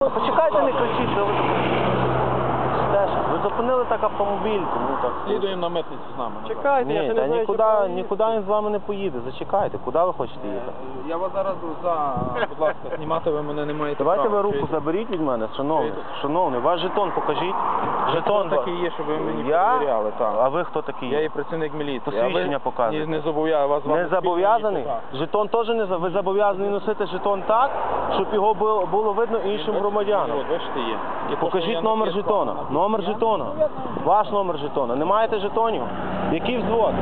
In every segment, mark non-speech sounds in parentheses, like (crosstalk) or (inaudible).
Почекайте, не кричіть, Теж, ви зупинили так автомобіль, тому так. Слідуємо на митницю з нами. назад. Чекайте, я Ні, ще та не знаю, нікуди, що нікуди він з вами не поїде. Зачекайте, куди ви хочете їхати? Я вас зараз за, будь ласка, знімати ви мене не маєте Давайте ви права. руку Чуєте? заберіть від мене, шановний. Шановний, ваш жетон покажіть. Жетон Хто такий є, щоб ви мені Я? перевіряли, так. А ви хто такий? Я є працівник міліції. Посвідчення а ви показуєте. Не, не зобов'язаний вас Не зобов'язаний? Жетон теж не за- ви зобов'язані носити жетон так, щоб його було, було видно іншим громадянам. Бачите, є. І то, що Покажіть я номер на жетона. Номер жетона. Ваш номер жетона. Не маєте жетонів? Який взвод?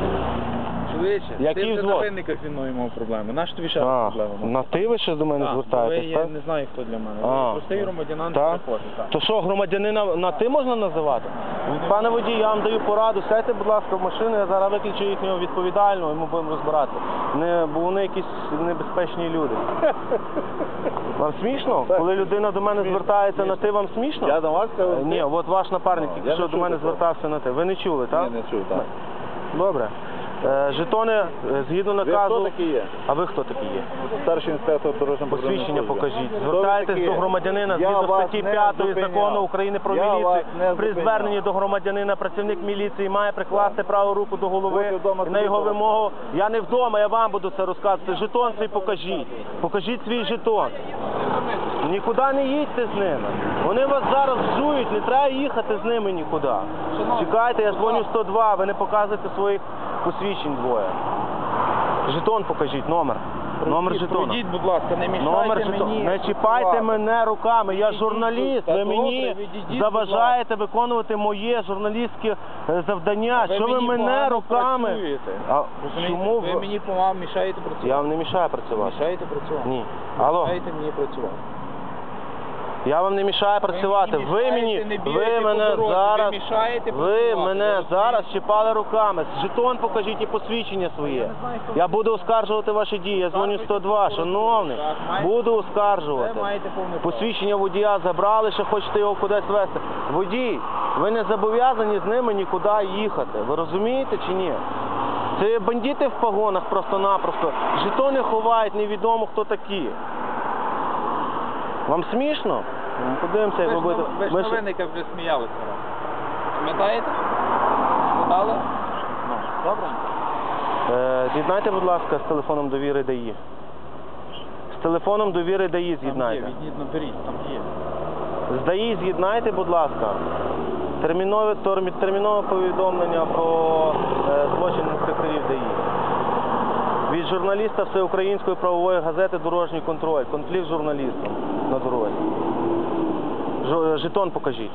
Чоловіче, Який ти вже взвод? на винниках зі мною мав проблеми. Наш тобі ще А, раз проблема. на ти ви ще до мене Так, звертаєтесь, ви так? я не знаю, хто для мене. А. Ви Простий громадянин Так? перехожий, так. То що, громадянина на ти можна називати? Пане водій, я вам даю пораду. Сядьте, будь ласка, в машину, я зараз виключу їхнього відповідального, і ми будемо розбирати. Не, бо вони якісь небезпечні люди. (laughs) Вам смішно? Коли людина до мене звертається на ти, вам смішно? Я до вас Е, кажу. Ні, от ваш напарник, А, тільки я що не до чув мене такого. звертався на ти. Ви не чули, так? Я не чув, так. Добре. Е, жетони, е, згідно Ви наказу. хто такий є? А ви хто такі є? Старший інспектор дорожньо Посвідчення покажіть. Звертайтесь до громадянина згідно статті 5 закону України про міліцію. При зверненні до громадянина працівник міліції має прикласти праву руку до голови і на його вимогу. Я не вдома, я вам буду це розказувати. Жетон свій покажіть. Покажіть свій жетон. Нікуди не їдьте з ними. Вони вас зараз взують, не треба їхати з ними нікуди. Чекайте, я дзвоню 102, ви не показуєте своїх посвідчень двоє. Жетон покажіть, номер. Номер жетона. Пройдіть, будь ласка, не мішайте Номер мені. Не чіпайте мене руками, я Відійдіть журналіст. Ви мені заважаєте виконувати моє журналістське е, завдання. Ви Що ви мені мене погано руками? працюєте. А Розумієте? чому ви ви? мені погано мішаєте працювати? Я вам не мішаю працювати. Мішаєте працювати? Ні. Алло, Мішаєте мені працювати. Я вам не мішаю працювати. Ви мені, ви мене зараз, ви мене зараз чіпали руками. Жетон покажіть і посвідчення своє. Я буду оскаржувати ваші дії. Я дзвоню 102, шановний. Буду оскаржувати. Посвідчення водія забрали, ще хочете його кудись вести. Водій, ви не зобов'язані з ними нікуди їхати. Ви розумієте чи ні? Це бандити в погонах просто-напросто. Жетони ховають, невідомо хто такі. Вам смішно? Ну, Подивимося, як Ви ви ж. Ми ж- вже сміялися. Пам'ятаєте? Складали? Ну, добре. Е, З'єднайте, будь ласка, з телефоном довіри ДАІ. З телефоном довіри ДАІ Там є, з'єднайте. там є. З ДАІ з'єднайте, будь ласка. Термінове повідомлення про е, злочин інспекторів ДАІ. Від журналіста Всеукраїнської правової газети Дорожній контроль. Конфлікт з журналістом на дорозі. Жо- Жетон покажіть.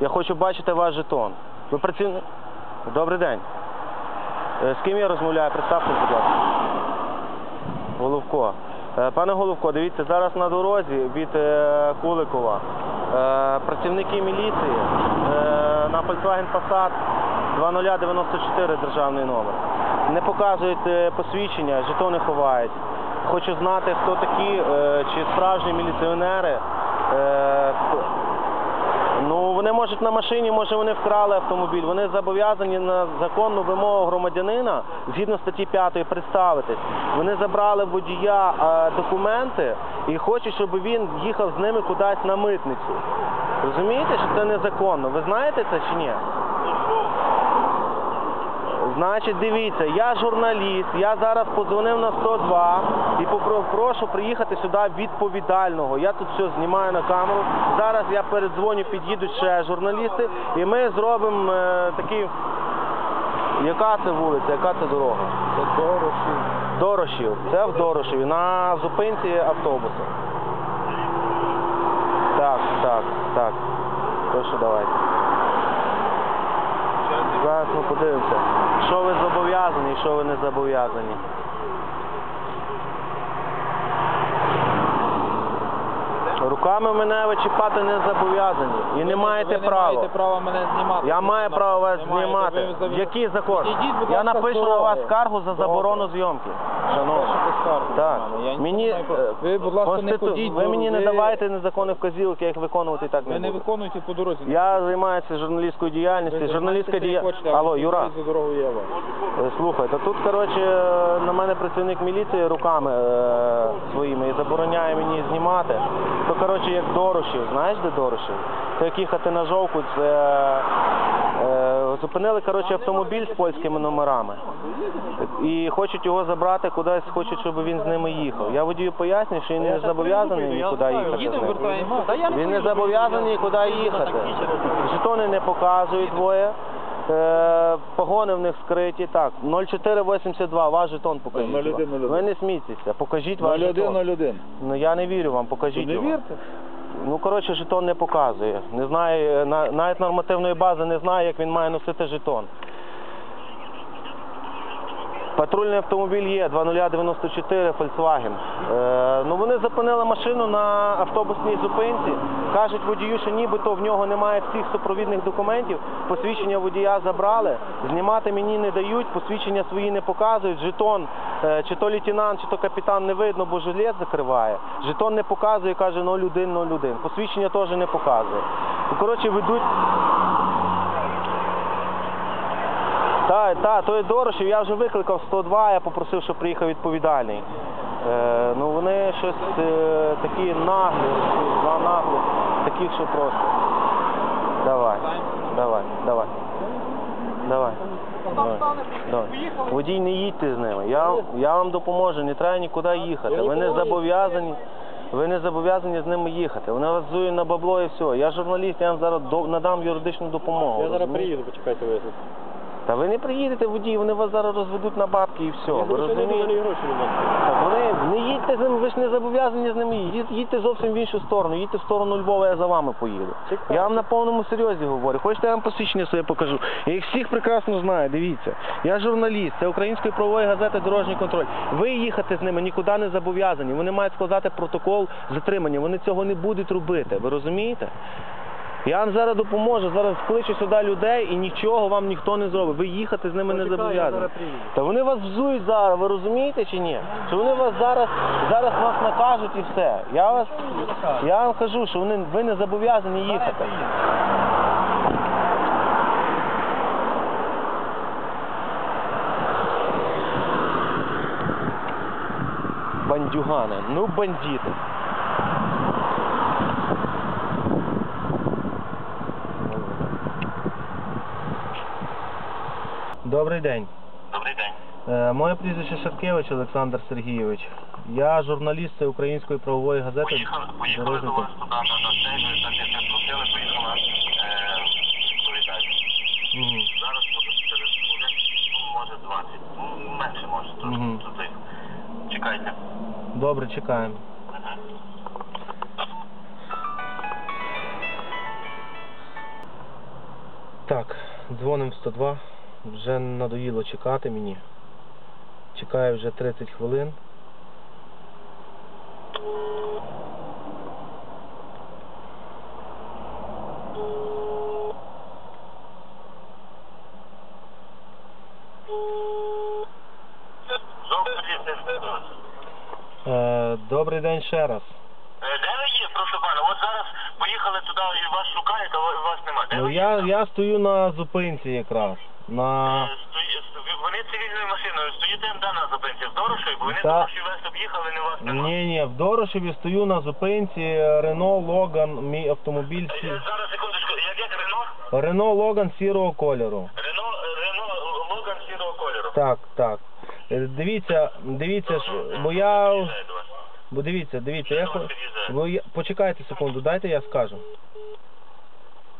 Я хочу бачити ваш жетон. Ви працівник? Добрий день. Е, З ким я розмовляю? Представтесь, будь ласка. Головко. Е, Пане Головко, дивіться, зараз на дорозі від е, Куликова е, працівники міліції е, на Volkswagen Passat 2094 державний номер. Не показують е, посвідчення, жетони ховають. Хочу знати, хто такі, е, чи справжні міліціонери. Е, Ну, вони можуть на машині, може вони вкрали автомобіль. Вони зобов'язані на законну вимогу громадянина згідно статті 5 представитись. Вони забрали водія документи і хочуть, щоб він їхав з ними кудись на митницю. Розумієте, що це незаконно? Ви знаєте це чи ні? Значить, дивіться, я журналіст, я зараз подзвонив на 102 і попрошу приїхати сюди відповідального. Я тут все знімаю на камеру. Зараз я передзвоню, під'їдуть ще журналісти, і ми зробимо е, такий. Яка це вулиця, яка це дорога? Це дорожче. Дорошів. Це в Дорошеві, на зупинці автобуса. Так, так, так. Що давайте. Зараз ми подивимося, що ви зобов'язані і що ви не зобов'язані. Руками мене ви чіпати не зобов'язані і не маєте ви не права. маєте права мене знімати. Я маю право вас Не маєте, знімати. ви Який закон? Ідіть, будь Я ласка, напишу на вас скаргу за заборону зйомки. Шановні. Скаргу Так. на мене. Я нічого Мені, не маю е, Ви, будь ласка, не Конститу- ходіть. ви бо мені не давайте незаконних вказівок, я їх виконувати і так Ви не не буду. виконуєте по дорозі. Я займаюся журналістською діяльністю. Журналістська діяльність. хочете, Алло, Юра. За дорогою я вам. Е, Слухайте, тут, коротше, е, на мене працівник міліції руками е, своїми і забороняє мені знімати. То, коротше, як Дорошів, знаєш, де Дорошів? То як їхати на жовку, це зупинили, коротше, автомобіль з польськими номерами. І хочуть його забрати кудись, хочуть, щоб він з ними їхав. Я водію пояснюю, що він не зобов'язаний нікуди їхати. Він не зобов'язаний нікуди їхати. Жетони не показують двоє. Е, погони в них скриті. Так, 0482, ваш жетон покажіть. 0101. Ви не смійтеся, покажіть ваш жетон. 0101. Ну я не вірю вам, покажіть Не його. вірте? Ну, коротше, жетон не показує. Не знає, е, навіть нормативної бази не знає, як він має носити жетон. Патрульний автомобіль є 2094 Volkswagen. Е, ну вони зупинили машину на автобусній зупинці. Кажуть водію, що нібито в нього немає всіх супровідних документів. Посвідчення водія забрали. Знімати мені не дають, посвідчення свої не показують. Жетон, чи то лейтенант, чи то капітан не видно, бо жилет закриває. Жетон не показує, каже 01, 01. Посвідчення теж не показує. Ну, коротше, ведуть Так, так, то є Дорошів, я вже викликав 102, я попросив, щоб приїхав відповідальний. Е, ну вони щось е, такі наглі, два наглі, таких, що просто. Давай, давай, давай. Давай. Давай. Давай. Водій, не їдьте з ними. Я, я вам допоможу, не треба нікуди їхати. Ви не зобов'язані. Ви не зобов'язані з ними їхати. Вони вас зують на бабло і все. Я журналіст, я вам зараз до- надам юридичну допомогу. Я зараз приїду, почекайте ви. Та ви не приїдете водій, вони вас зараз розведуть на бабки і все. Я Ви гроші не розумієте? Гроші не їдьте з ними, ви ж не зобов'язані з ними. їздити. Їдьте зовсім в іншу сторону, їдьте в сторону Львова, я за вами поїду. Я вам на повному серйозі говорю. Хочете, я вам посвідчення своє покажу. Я їх всіх прекрасно знаю, дивіться. Я журналіст, це української правової газети Дорожній контроль. Ви їхати з ними нікуди не зобов'язані. Вони мають складати протокол затримання. Вони цього не будуть робити. Ви розумієте? Я вам зараз допоможу, зараз вкличу сюди людей і нічого вам ніхто не зробить. Ви їхати з ними не зобов'язані. Та вони вас взують зараз, ви розумієте чи ні? Що вони вас зараз, зараз вас накажуть і все. Я вас, я вам кажу, що вони, ви не зобов'язані їхати. Бандюгани, ну бандити. Добрий день. Добрий день. Е, Моє прізвище Шаркевич Олександр Сергійович. Я журналіст української правової газети. Поїхали, поїхали до вас туди на, ви так як ви просили, поїхали е, відповідати. Мгм. Зараз буде через ну, може 20, ну, менше може, трошки. Мгм. Тут і- Чекайте. Добре, чекаємо. Так, дзвонимо в 102. Вже надоїло чекати мені. Чекаю вже 30 хвилин. Добрий день. Е, добрий день ще раз. Е, Де ви є, прошу пана? От зараз поїхали туди і вас шукають, а вас нема. Де Ну я, я стою на зупинці якраз. На. Е, Вони цивільною машиною стоїте де на зупинці з Дорошою, бо вони. Дороші весь об'їхали, не вас нема. Ні, ні, в Дорошеві стою на зупинці Рено Логан, мій автомобіль. Е, сі- Зараз, секундочку, як як Рено? Рено Логан сірого кольору. Рено, Рено Логан сірого кольору. Так, так. Е, Дивіться, дивіться, ж, бо я. Бо дивіться, дивіться, я, хо- бо я... почекайте секунду, дайте я скажу.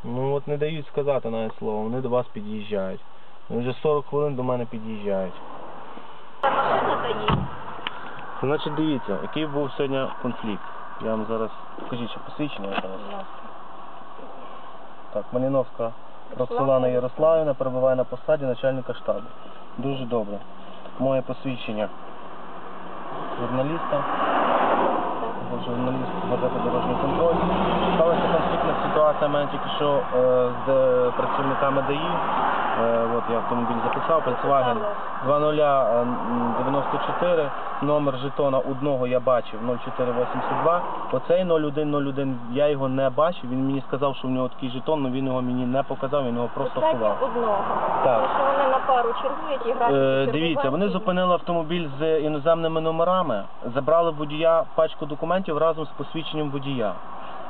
Ну от не дають сказати навіть слово, вони до вас під'їжджають. Вже 40 хвилин до мене під'їжджають. Значить, дивіться, який був сьогодні конфлікт. Я вам зараз покажіть, що посвідчення у вас. Так, Маліновська Роксолана Ярославівна перебуває на посаді начальника штабу. Дуже добре. Моє посвідчення журналіста. Я Журналіст газети Дорожній контроль. Сталася конфліктна ситуація мене тільки що е, з е, працівниками ДАІ. Е, от я автомобіль записав, Volkswagen 2094. номер жетона одного я бачив 0482. Оцей 0101 я його не бачив. Він мені сказав, що в нього такий жетон, але він його мені не показав, він його просто Достатньо ховав. одного. Так. Тому що вони на пару чергують і грають. Е, дивіться, вони зупинили автомобіль з іноземними номерами, забрали в водія пачку документів разом з посвідченням водія.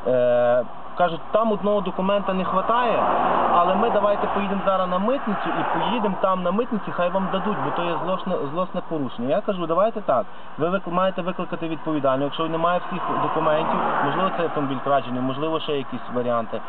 Е, кажуть, там одного документа не вистачає, але ми давайте поїдемо зараз на митницю і поїдемо там на митниці, хай вам дадуть, бо то є злосне, злосне порушення. Я кажу, давайте так. Ви вик... маєте викликати відповідальність, Якщо немає всіх документів, можливо, цей автомобіль крадений, можливо, ще якісь варіанти.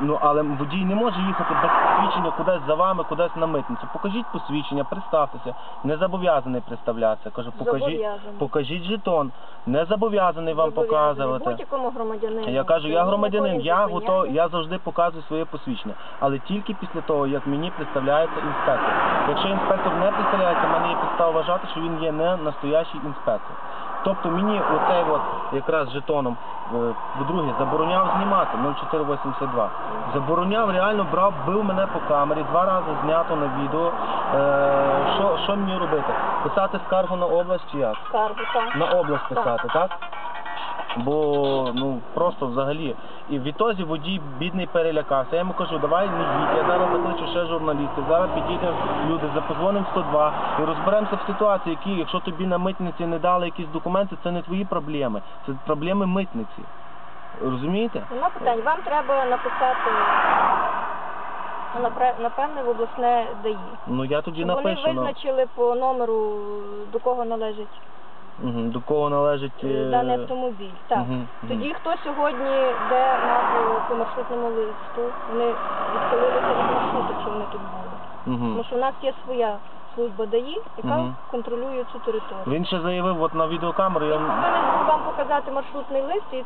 Ну, але водій не може їхати без посвідчення кудись за вами, кудись на митницю. Покажіть посвідчення, представтеся. Не зобов'язаний представлятися. Кажу, покажіть, Зобов'язаний. покажіть жетон. Не зобов'язаний вам Зобов'язаний. показувати. Будь-якому громадянину. Я кажу, я громадянин, я не готов, я завжди показую своє посвідчення, але тільки після того, як мені представляється інспектор. Якщо інспектор не представляється, в мене є підстава вважати, що він є не настоящий інспектор. Тобто мені оцей от якраз жетоном, е, по-друге, забороняв знімати 0482. Забороняв, реально брав, бив мене по камері, два рази знято на відео. Е, що, що мені робити? Писати скаргу на область чи як? Скаргу, так. На область писати, так? Бо ну просто взагалі. І відтоді водій бідний перелякався. Я йому кажу, давай не їдь, я зараз закличу ще журналістів, зараз підійдемо люди, запозвонимо 102 і розберемося в ситуації, які, якщо тобі на митниці не дали якісь документи, це не твої проблеми, це проблеми митниці. Розумієте? Нема питань. Вам треба написати напевне в обласне ДАІ. Ну я тоді Щоб напишу. ну, визначили по номеру, до кого належить до кого належить. е, е, даний автомобіль. Так. мгм, мгм. Тоді хто сьогодні йде на по маршрутному листу, вони відхилилися від маршруту, що вони тут були. Тому що у нас є своя служба ДАІ, яка Мгм. контролює цю територію. Він ще заявив от на відеокамеру, я повинен був вам показати маршрутний лист і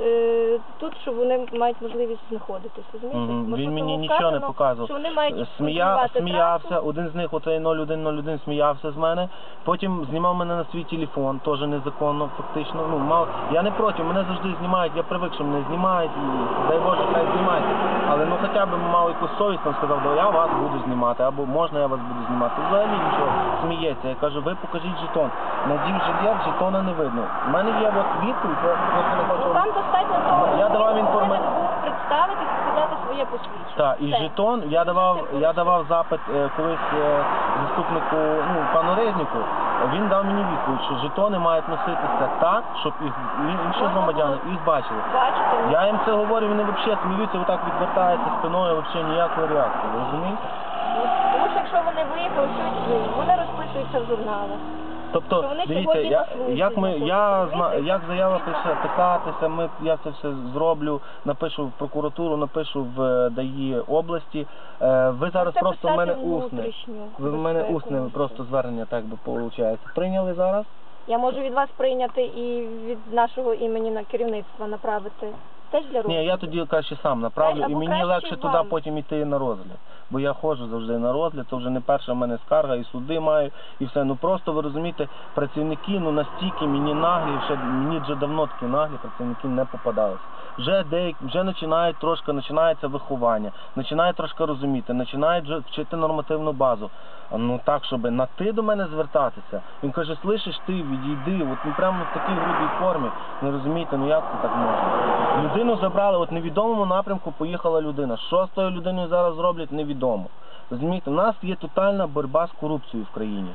е, тут, що вони мають можливість знаходитись. розумієте? Мгм. Він маршрутному мені нічого не вказано, показував. Що вони мають Смія, контролювати сміявся, трасу. один з них, оцей 0101, сміявся з мене. Потім знімав мене на свій телефон, теж незаконно, фактично. Ну, мав, я не проти, мене завжди знімають, я привик, що мене знімають, і дай Боже, хай знімають. Але ну хоча б мав якусь совість, там сказав, да я вас буду знімати, або можна я вас буду знімати. Взагалі нічого, сміється. Я кажу, ви покажіть жетон. Надів жилет, жетона не видно. У мене є от відповідь, я просто не хочу. Вам достатньо того, Я що давав інформа- повинен був представитись і сказати своє посвідчення. Так, і Все. жетон, я давав, я давав запит е, колись е, заступнику, ну, пану Резніку, він дав мені відповідь, що жетони мають носитися так, щоб їх і- інші громадяни їх бачили. Бачите, ну, Я їм це говорю, вони взагалі сміються, отак відвертаються спиною, взагалі ніякої реакції, ви розумієте? ну, тому що якщо вони виїхали, щось, вони розписуються в журналах. Тобто, вони дивіться, сьогодні я, на службі як ми, я зна, як заява пише, писатися, ми, я це все зроблю, напишу в прокуратуру, напишу в е, ДАІ області. Е, ви зараз просто в мене усне. Ви в мене усне просто звернення, так би виходить. Прийняли зараз? Я можу від вас прийняти і від нашого імені на керівництва направити. Теж для Ні, я тоді краще сам направлю, Або і мені краще легше туди вам. потім йти на розгляд. Бо я ходжу завжди на розгляд, це вже не перша в мене скарга, і суди маю, і все. Ну просто ви розумієте, працівники ну настільки мені наглі, ще мені вже давно такі наглі працівники не попадалися. Вже деякі вже починають трошки, починається виховання, починають трошки розуміти, починають вже вчити нормативну базу. Ну так, щоб на ти до мене звертатися. Він каже, слышиш ти, відійди, от ну прямо в такій грубій формі. Не розумієте, ну як це так можна? Людину забрали, от невідомому напрямку поїхала людина. Що з тою людиною зараз зроблять, невідомо. Розумієте, у нас є тотальна боротьба з корупцією в країні.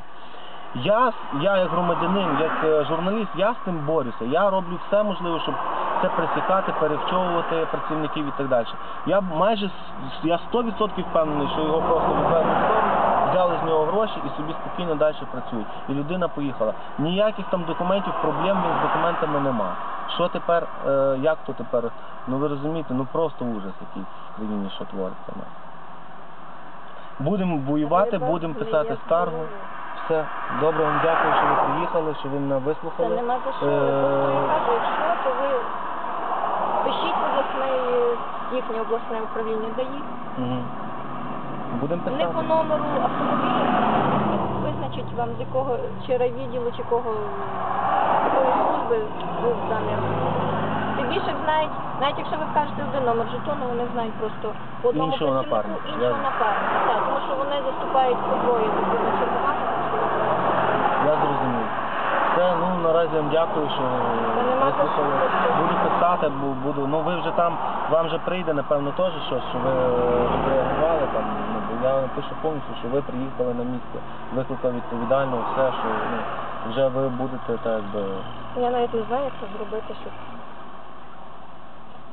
Я, я як громадянин, як е, журналіст, я з цим борюся. Я роблю все можливе, щоб це пресікати, перевчовувати працівників і так далі. Я майже я 100% впевнений, що його просто відвезли в сторону, взяли з нього гроші і собі спокійно далі працюють. І людина поїхала. Ніяких там документів, проблем з документами нема. Що тепер, е, як то тепер? Ну ви розумієте, ну просто ужас який в країні, що твориться. Ну. Будемо воювати, будемо писати скаргу. Все, добре вам дякую, що ви приїхали, що ви мене вислухали. нема за що. Е, якщо, то ви пишіть в обласне, їхнє обласне управління ДАІ. Мгм. Будемо писати. по номеру автомобіля визначать вам, з якого чи райвідділу, чи кого з якої служби був даний автомобіль. Тим більше знають, навіть якщо ви вкажете один номер жетону, вони знають просто по одному Іншого працівнику напарника, іншого ясно. напарника. Так, тому що вони заступають двоє тобто на чергуванні. Я зрозумів. Все, ну наразі вам дякую, що писати. Буду писати, бу- буду. Ну ви вже там, вам вже прийде, напевно, теж щось, що ви реагували там. Ну, я пишу повністю, що ви приїхали на місце, викликав відповідально все, що ну, вже ви будете так якби. Я навіть не знаю, як це зробити, щоб.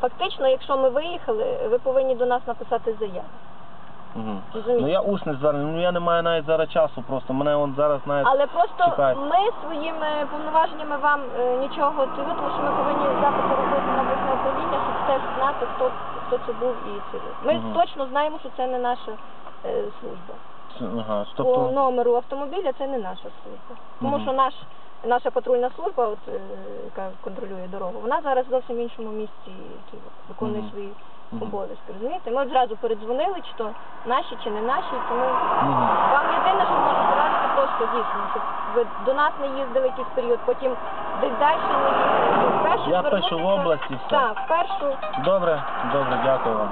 Фактично, якщо ми виїхали, ви повинні до нас написати заяву. Угу. Ну я усне звернення, ну я не маю навіть зараз часу, просто мене от зараз навіть. Але просто чекають. ми своїми повноваженнями вам е, нічого цього, тому що ми повинні запити робити на обласне управління, щоб теж знати, хто, хто це був і це. Ми Мгм. точно знаємо, що це не наша е, служба. Ага, По тобто. номеру автомобіля це не наша служба. Тому Мгм. що наш, наша патрульна служба, от, е, яка контролює дорогу, вона зараз в зовсім іншому місці виконує Мгм. свої Мгм. Обов'язки. Розумієте? Ми одразу передзвонили, чи то наші, чи не наші, тому вам єдине, що можу порадити, просто дійсно, щоб ви до нас не їздили якийсь період, потім десь далі не їздили. Вперше Я пишу в звернутися- область все. Так, вперше Добре, добре, дякую вам.